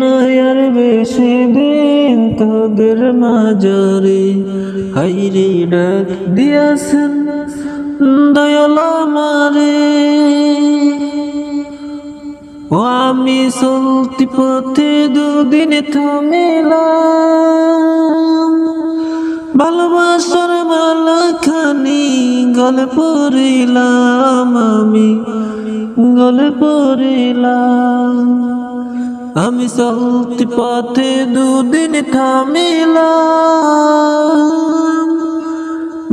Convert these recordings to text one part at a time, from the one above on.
না আর বেশি দিন তোদের মাঝারি। হাইরে ডাক দিয়াছেন দয়াল আমারে। ও আমি চলতি পথে দুদিন থামিলাম। ভালোবাসার মালা খানি গলে পড়িলাম আমি, গলে পড়িলাম। আমি চলতি পথে দুদিন থামিলাম।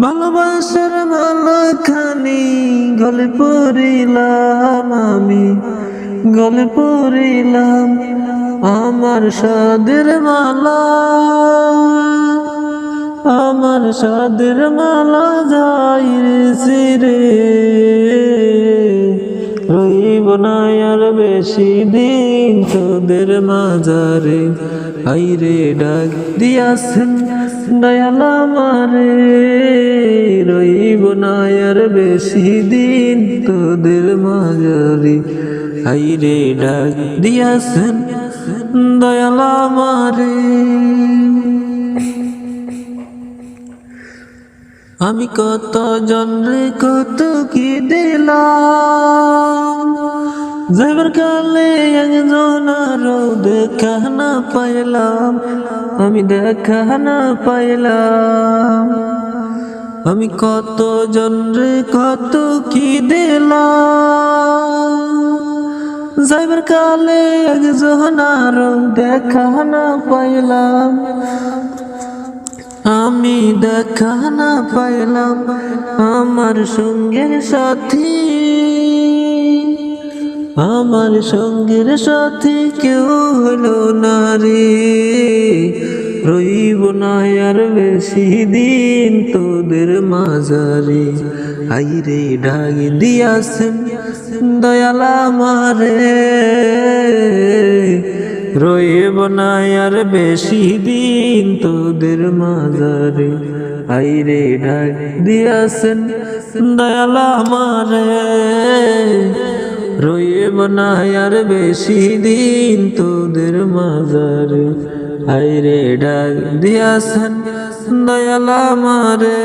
ভালোবাসার মালা খানি গলে পড়িলাম আমি, গলে পড়িলাম আমার সাদের মালা। আমার সাদের মালা যাই রে সিরে রইব না আর বেশি দিন তোদের মাজারে। হাইরে ডাক দিয়াছেন দয়ালা মারে রইব না আর বেশি দিন তোদের মাজারে। হাইরে ডাক দিয়াছেন দয়ালা মারে আমি কত জনরে কত কি দিলাম? যাবার কালে একজন আরও দেখা না পাইলাম, আমি দেখা না পাইলাম। আমি কত জনরে কত কি দিলাম? যাইবার কালে একজন আরও দেখা না পাইলাম, আমি দেখা না পাইলাম। আমার সঙ্গের সাথী আমার সঙ্গের সাথী কেউ হলো না রে রইব না আর বেশি দিন তোদের মাঝারে। আইরে ডাক দিয়াছেন দয়াল আমারে। রইব না আর বেশি দিন তোদের মাঝারে। আইরে ডাক দিয়াছেন দয়াল আমারে। রইব না আর বেশি দিন তোদের মাঝারে আইরে ডাক দিয়াছেন দয়াল আমারে।